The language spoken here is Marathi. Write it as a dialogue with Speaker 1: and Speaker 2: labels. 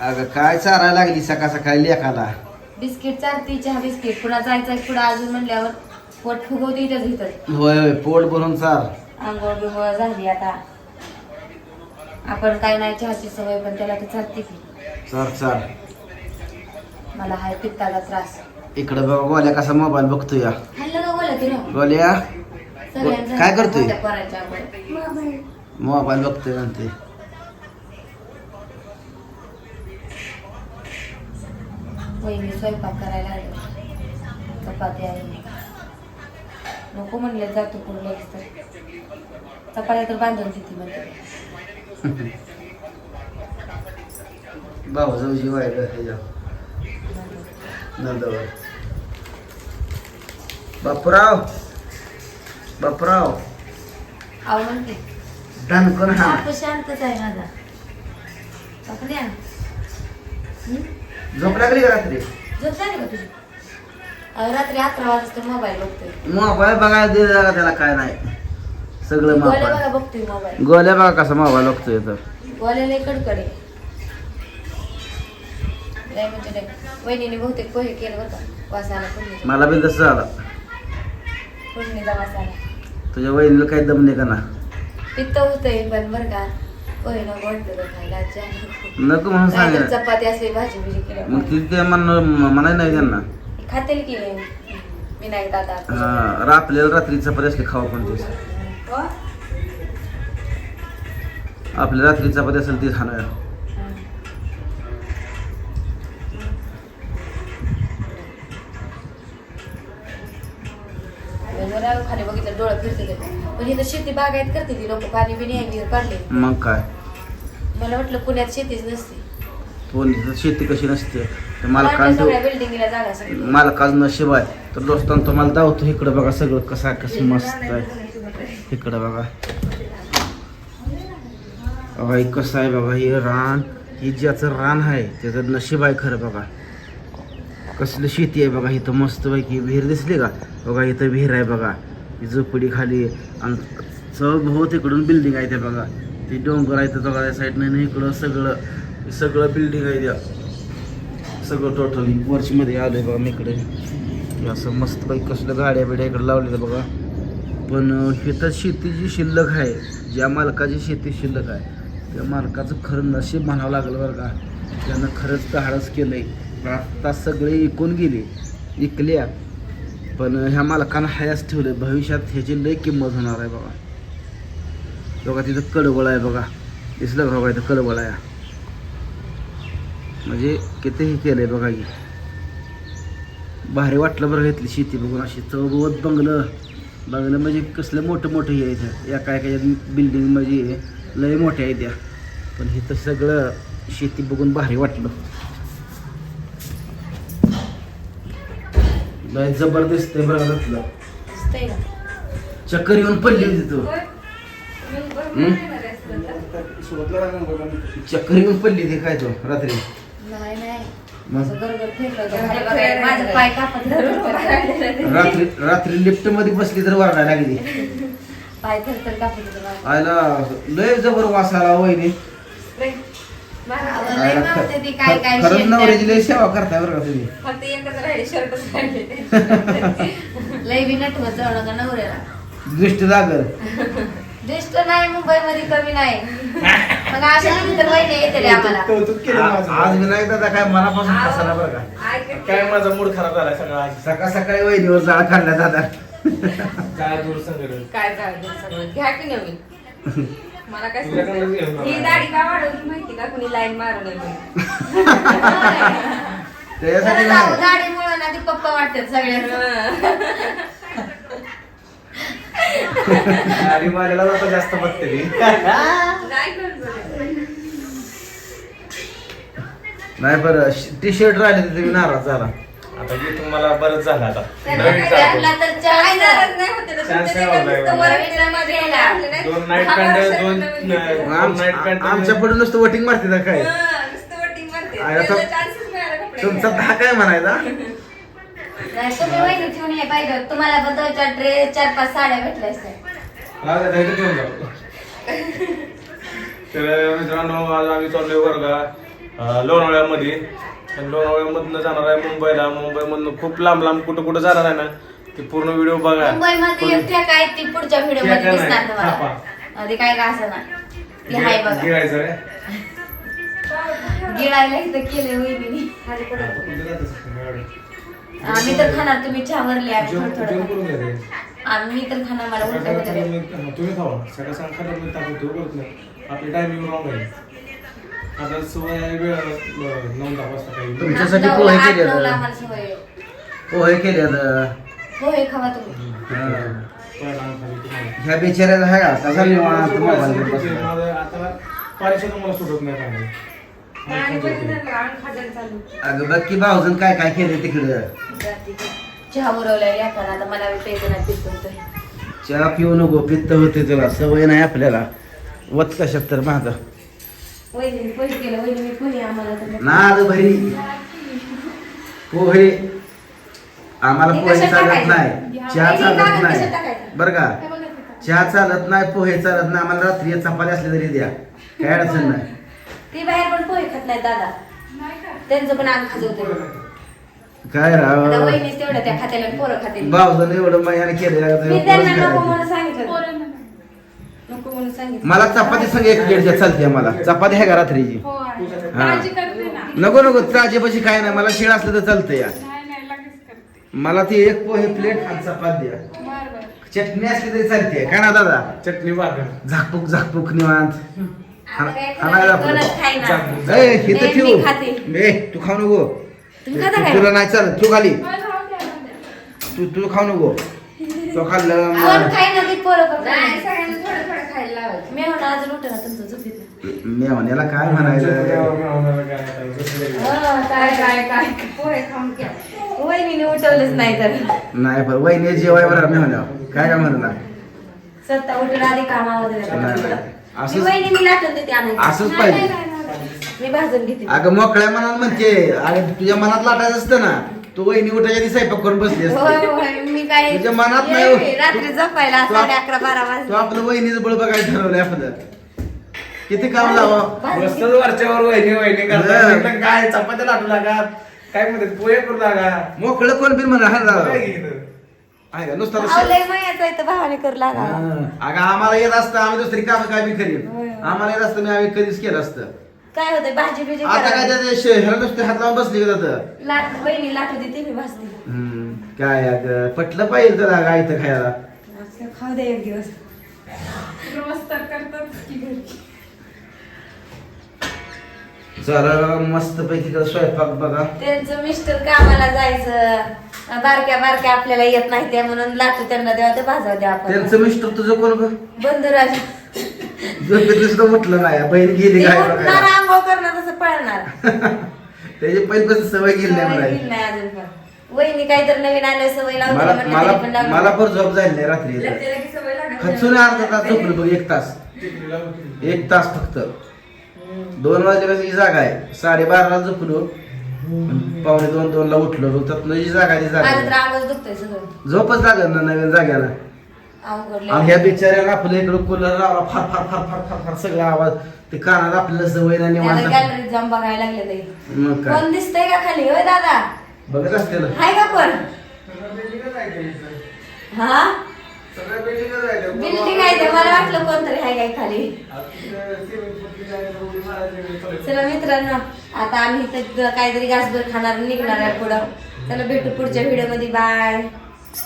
Speaker 1: अगं काय चारायला लागली सकाळ सकाळी लेखाला?
Speaker 2: बिस्किट चालती चहा बिस्किट. पुन्हा जायचं पुढे अजून म्हणल्यावर पोट फुगवते इथंच इथं
Speaker 1: होय होय पोट भरून चार.
Speaker 2: आंघोळ बिंघोळ झाली आता. आपण काय नाही चहाची सवय पण त्याला तर चालते की.
Speaker 1: चार चार
Speaker 2: मला हाय पित्ताचा त्रास.
Speaker 1: इकडं बघ गोल्या कसा मोबाईल बघतोय. या
Speaker 2: हल्लं का बोला तिला
Speaker 1: गोल्या?
Speaker 2: सगळ्यांचं
Speaker 1: काय करतोय?
Speaker 2: पोरांच्या.
Speaker 1: मोबाईल. बघतोय म्हणते
Speaker 2: वहिनी स्वयंपाक करायला लागले चपाती आहे. नको म्हणले जातो पुढे लगेच तर. चपात्या तर बांधून देते म्हणते.
Speaker 1: भाऊ जाऊ जीव आहे का ह्याच्या नंदवर. बापूराव बापूराव.
Speaker 2: आव म्हणते.
Speaker 1: हा
Speaker 2: शांतच आहे माझा.
Speaker 1: झोप लागली का रात्री?
Speaker 2: झोप झाली का तुझी? अहो, रात्री अकरा वाजता मोबाईल बघतोय.
Speaker 1: मोबाईल बघायला त्याला काय नाही. सगळं
Speaker 2: गोल्या
Speaker 1: मोबाईल
Speaker 2: बघा बघतोय मोबाईल
Speaker 1: गोल्या बघा कसा मोबाईल बघतोय तर
Speaker 2: गोल्याला कडकडे म्हणजे लय. वहिनीने बहुतेक पोहे केलं वासाला
Speaker 1: मला बी तसं झालं.
Speaker 2: वासाला.
Speaker 1: तुझ्या वहिनीला काही दम नाही का ना?
Speaker 2: पित्त होतंय पण बरं का? नको खायला
Speaker 1: म्हणून सांग
Speaker 2: चपाती असली भाजी बिजी
Speaker 1: मग ती ते म्हणणं म्हणाय नाही त्यांना.
Speaker 2: खातील की मी नाही दादा
Speaker 1: हा, रा- आपल्याला रात्री चपाती असली खावा पण तेच
Speaker 2: हो?
Speaker 1: आपल्या रात्री चपाती असेल तीच खाणार.
Speaker 2: जरा खाली बघितलं डोळं फिरते ते. पण इथं शेती बागायत करते ती लोक पाणी बिणी आहे विहीर
Speaker 1: मग काय?
Speaker 2: मला वाटलं पुण्यात शेतीच नसते.
Speaker 1: कोण शेती कशी नसते? तर मला
Speaker 2: काढल्या
Speaker 1: काल
Speaker 2: सगळ्या बिल्डिंगला जागा सगळी.
Speaker 1: मला काल नशीब आहे. तर दोस्तांनो तुम्हाला दावतो इकडं बघा सगळं कसं आहे, कसं मस्त आहे. इकडं बघा. बघा हे कसं आहे बघा हे रान हे ज्याचं रान आहे त्याचं नशीब आहे खरं बघा. कसलं शेती आहे बघा इथं मस्त पैकी विहीर दिसली का? बघा इथं विहीर आहे बघा. झोपडी खाली आणि चौभोवत इकडून बिल्डिंग आहे त्या बघा. ती डोंगर आहे त्या बघा त्या साईडनं इकडं सगळं सगळं बिल्डिंग आहे त्या. सगळं टोटल वरचीमध्ये आहे बघा मी इकडे. असं मस्त पैकी कसलं गाड्या बिड्या इकडे लावलेलं बघा. पण हे शेती जी शिल्लक आहे. ज्या मालकाची शेती शिल्लक आहे. त्या मालकाचं खरं नशीब म्हणावं लागलं बरं का. त्यानं खरंच काडच केलं आहे आता सगळे इकून गेले. इकल्या. पण ह्या मालकानं हयाच ठेवले भविष्यात ह्याची लय किंमत होणार आहे बघा. बघा तिथं कडवळ आहे बघा. दिसलं का बघा इथं कडवळ आहे. म्हणजे कितीही केलंय बघा की भारी वाटलं बरं घेतली शेती बघून अशी. चौबवत बंगलं. बंगलं म्हणजे कसलं मोठं मोठं हे इथं. या एका एका बिल्डिंग म्हणजे लय मोठ्या आहे त्या. पण इथं सगळं शेती बघून भारी वाटलं. लय जबरदस्त आहे बरं घेतलं चक्कर येऊन पडली होती तू. चक्कर येऊन पडली ती काय तो रात्री?
Speaker 2: नाही नाही.
Speaker 1: मग?
Speaker 2: असं गरगर फिरलं होतं. खाली बघायला माझं पाय कापत धरून उभं राहिलेलं.
Speaker 1: रात्री रात्री लिफ्टमध्ये बसली तर वरडायला लागली.
Speaker 2: पाय थरथर कापत होतं माझं.
Speaker 1: आयला लय जबर वास आला वहिनी. खरंच नवऱ्याची लय सेवा करताय बरं का तुम्ही.
Speaker 3: फक्त एकच राहिले शर्टच राहिले.
Speaker 2: लय बी नटवत जाऊ नका नवऱ्याला.
Speaker 1: दृष्ट जागर
Speaker 2: दिसत नाही मुंबईमध्ये कमी नाही. मग अशा तर वहिनी येते आम्हाला.
Speaker 4: कौतुक केलं
Speaker 1: आ-
Speaker 4: माझं.
Speaker 1: आज विनायक दादा काय मनापासून बरं का?
Speaker 4: काय माझा मूड खराब झाला सगळा आज?
Speaker 1: सकाळ सकाळी वहिनीवर जाळ काढला दादा.
Speaker 4: काय दूर संगड
Speaker 3: काय झालं सगळं घ्या की नवीन. मला काय ही. दाढी का वाढवली माहिती का? कुणी लाईन मारू नये.
Speaker 1: त्याच्यासाठी नाही.
Speaker 2: गाडीमुळे ना ते पप्पा वाटतात सगळ्यांना
Speaker 4: आणि जाता जास्त बघते
Speaker 3: करत.
Speaker 1: नाही बरं टी शर्ट राहिले तर तुम्ही नाराज झाला.
Speaker 4: आता मी तुम्हाला बरंच झालं आता. नवीन. दोन नाईट
Speaker 3: वर्षाचं
Speaker 4: दोन नाईट पॅन्ट
Speaker 1: आमच्या नुसतं वोटिंग मारते ना काय?
Speaker 3: हं, नुसतं वटिंग मारते.
Speaker 1: आहे आता- तुमचा. दहा काय म्हणायचा.
Speaker 2: नाही तुम्ही वहिनी ठेवून ये पाहिजे तुम्हाला पण दोन चार ड्रेस चार पाच साड्या भेटल्या असत्या.
Speaker 4: हा, त्या इथे घेऊन जाऊ. तर मित्रांनो आज आम्ही चाललोय वर्गा
Speaker 5: अं, लोणावळ्यामध्ये. आणि लोणावळ्यामधनं जाणार आहे मुंबईला. मुंबईमधनं खूप लांब लांब कुठं कुठं जाणार आहे ना ते पूर्ण व्हिडिओ बघा.
Speaker 2: मुंबईमध्ये एक ठेका आहे ती पुढच्या व्हिडिओ
Speaker 5: ठेका
Speaker 2: मध्ये
Speaker 5: नाही,
Speaker 2: दिसणार तुम्हाला. काय असं ना ती हाय बघा.
Speaker 5: गिळायचं आहे.
Speaker 2: गिळायला इथं वहिनी आम्ही तर खाणार तुम्ही चहा भरले आम्ही
Speaker 5: जेवण-
Speaker 2: थोडं
Speaker 5: जेवण
Speaker 2: थोडं
Speaker 5: करून घ्या रे.
Speaker 2: आम्ही तर खाणार मला
Speaker 5: सकाळ मी- तुम्ही खावा. सकाळ सकाळ खाल्लं मी ताकद ठेवू करत नाही. आपली टायमिंग रॉंग आहे. आता सवय आहे वेळ अं, नऊ दहा वाजता काही
Speaker 1: तुमच्यासाठी
Speaker 2: आठ
Speaker 1: पोहे
Speaker 2: आठ
Speaker 1: केले
Speaker 2: नऊला
Speaker 1: आता.
Speaker 2: आम्हाला सवय आहे.
Speaker 1: पोहे केले आता.
Speaker 2: पोहे खावा तुम्ही.
Speaker 5: तुम्हाला.
Speaker 1: ह्या बिचाऱ्याला आहे का कसा निवांत मोबाईल घेऊन
Speaker 5: माझं
Speaker 1: बसला.
Speaker 5: आता पारिश्रम मला सुटत नाही पाणी
Speaker 3: आणि पण तिथं रान खाजायला चालू.
Speaker 1: अगं बघ की भाऊजन काय काय केलं तिकडं?
Speaker 2: चहा आता मला
Speaker 1: चहा पिऊ नको पित्त होते तुला सवय नाही आपल्याला. वत कशात तर माझं.
Speaker 2: वहिनी पोहे केलं वहिनी मी पोहे आम्हाला तर
Speaker 1: नाद भरी. पोहे आम्हाला
Speaker 2: हे
Speaker 1: पोहे
Speaker 2: कशात
Speaker 1: चालत
Speaker 2: टाकायचं?
Speaker 1: नाही. चहा
Speaker 2: हे
Speaker 1: चालत
Speaker 2: कशात
Speaker 1: नाही.
Speaker 2: टाकायचं?
Speaker 1: बरं का? चहा चालत नाही पोहे चालत नाही. आम्हाला रात्री चपाती असली तरी द्या. काय अडचण नाही.
Speaker 2: ती बाहेर पण पोहे खात नाही दादा त्यांचं पण अंग खाजवते
Speaker 1: काय राव?
Speaker 2: वहिनीच तेवढं त्या खात्याला पोरं खाते
Speaker 1: भाऊजन एवढं महिन्याने केलं
Speaker 2: मी त्यांना नको
Speaker 1: आता
Speaker 2: म्हणून सांगितलं. सांगितलं.
Speaker 1: मला चपाती संग एक दीडच्या चालते मला. चपाती आहे का रात्रीची
Speaker 6: हो आहे.
Speaker 1: हा.
Speaker 6: काळजी करते ना.
Speaker 1: नको नको ताजेपाशी काय नाही. मला शिळ असलं तर चालतं या
Speaker 6: नाही नाही लगेच करते.
Speaker 1: मला ती एक पोहे प्लेट आणि चपाती द्या.
Speaker 6: बर बर.
Speaker 1: चटणी असली तरी चालते काय ना दादा?
Speaker 5: चटणी भाकर
Speaker 1: झाकपूक झाकपूक निवांत.
Speaker 2: आता काय
Speaker 1: हाणायला
Speaker 2: कोणाला कोणच खाईना.
Speaker 1: ए इथं
Speaker 2: नाही,
Speaker 1: ठेव.
Speaker 2: मी खाते.
Speaker 1: ए तू खाऊ नको.
Speaker 2: तुम्ही खाता काय?
Speaker 1: तुला नाही चालत. तू खाली.
Speaker 6: बरं, राहू द्या, राहू द्या.
Speaker 1: तू तू खाऊ नको. तो खाल्लं मग-
Speaker 2: ती पोरं पण
Speaker 3: नाही. सगळ्यांना खायला लावायचं.
Speaker 2: मी म्हणा अजून उठे ना तुमचं झोपीत
Speaker 1: मेवण्याला काय म्हणायचं?
Speaker 5: जसं काही.
Speaker 2: काय काय काय
Speaker 3: पोहे खाऊन घ्या.
Speaker 2: वहिनीने उठवलंच नाही तर.
Speaker 1: नाही पण वहिनी जेवाय बरं मेवण्या काय काय म्हणला?
Speaker 2: सत्ता उठून आधी कामावर
Speaker 1: नाही, नाही.
Speaker 2: मी
Speaker 1: असंच
Speaker 2: वहिनी मी लाटून देते आणायची
Speaker 1: असंच
Speaker 6: नाही,
Speaker 1: पाहिजे.
Speaker 2: मी भाजून घेते.
Speaker 1: अगं मोकळ्या मनात म्हणते. अरे तुझ्या मनात लाटायचं असतं ना. तू वहिनी उठायच्या आधी स्वयंपाक करून बसली
Speaker 2: होय
Speaker 1: असते.
Speaker 2: होय मी काय
Speaker 1: तुझ्या मनात नाही हो.
Speaker 2: रात्री झोपायला
Speaker 1: तू-
Speaker 2: साडे अकरा बारा
Speaker 1: तू आपलं वहिनीचं बळ बघायला ठरवलंय आपलं. किती काम
Speaker 5: बसतच वरच्यावर वहिनी वहिनी
Speaker 1: हा.
Speaker 5: करतात एकदम काय चपात्या लाटू लागा काय म्हणतात पोहे करू लागा.
Speaker 1: मोकळं कोण बिन म्हणा हा.
Speaker 5: काय?
Speaker 1: आहे का? नुसतं
Speaker 2: मायाचं भावाने कर लागा.
Speaker 1: अगं आम्हाला येत असतं आम्ही दुसरी काम काय बी करीन
Speaker 2: होय.
Speaker 1: आम्हाला येत असतं मी आम्ही कधीच केलं असतं.
Speaker 2: काय होतंय? भाजी बिजी
Speaker 1: आता काय
Speaker 2: करायला.
Speaker 1: त्या नुसते हात लावून बसली का जातं
Speaker 2: लाट बहिणी लाटू देते मी भाजते.
Speaker 1: हम्म, काय अगं पटलं पाहिजे तर अगं इथं खायला?
Speaker 2: असं खाऊ दे एक दिवस.
Speaker 6: रोज तर करतात की घरी.
Speaker 1: जरा मस्त पैकी स्वयंपाक बघा.
Speaker 2: त्यांचं मिस्टर कामाला जायचं. बारक्या बारक्या आपल्याला येत नाही त्या म्हणून लाटू त्यांना द्यावा ते भाजाव द्या आपण
Speaker 1: त्यांचं मिस्टर तुझं कोण ग
Speaker 2: बंधुराज.
Speaker 1: झोपेत सुद्धा उठलं नाही बहीण गेली काय
Speaker 2: उठणार
Speaker 1: बघायला.
Speaker 2: आंघोळ करणार तसं पळणार
Speaker 1: त्याची पहिल्यापासून सवय गेली नाही
Speaker 2: सवय
Speaker 1: मला
Speaker 2: गेली नाही अजून पण वहिनी काहीतरी नवीन आल्या सवय
Speaker 1: मला
Speaker 2: पण लावली.
Speaker 1: मला पण झोप जाईल नाही रात्री इथं.
Speaker 3: त्याला की सवय लागत
Speaker 1: खचून अर्धा तास झोपलो बघ एक तास. एक तास फक्त दोन वाजल्यापासून ही जागा आहे साडेबाराला झोपलो पावणे दोन दोन ला उठलो त्यातनं जी जागा आहे ती जागा
Speaker 2: माझं तर
Speaker 1: आहे.
Speaker 2: अंगच दुखतंय सगळं
Speaker 1: झोपच लागत ना नवीन जाग्याला आणि ह्या बिचाऱ्याला आपल्या इकडं कूलर लावला फार फार फार फार फार फार सगळा आवाज. ते कानात आपल्याला सवय नाही निवांत.
Speaker 2: गॅलरीत जाऊन बघायला लागले
Speaker 1: मग काय?
Speaker 2: कोण दिसतंय का खाली? होय दादा?
Speaker 1: बघत असते
Speaker 2: हाय का कोण. हा. बिल्डिंग आहे ते. मला वाटलं कोणतरी हाय काय खाली.
Speaker 5: चालू
Speaker 2: मित्रांनो आता आम्ही इथं काहीतरी घासभर खाणार निघणार आहे पुढं. चला भेटू पुढच्या व्हिडिओमध्ये. बाय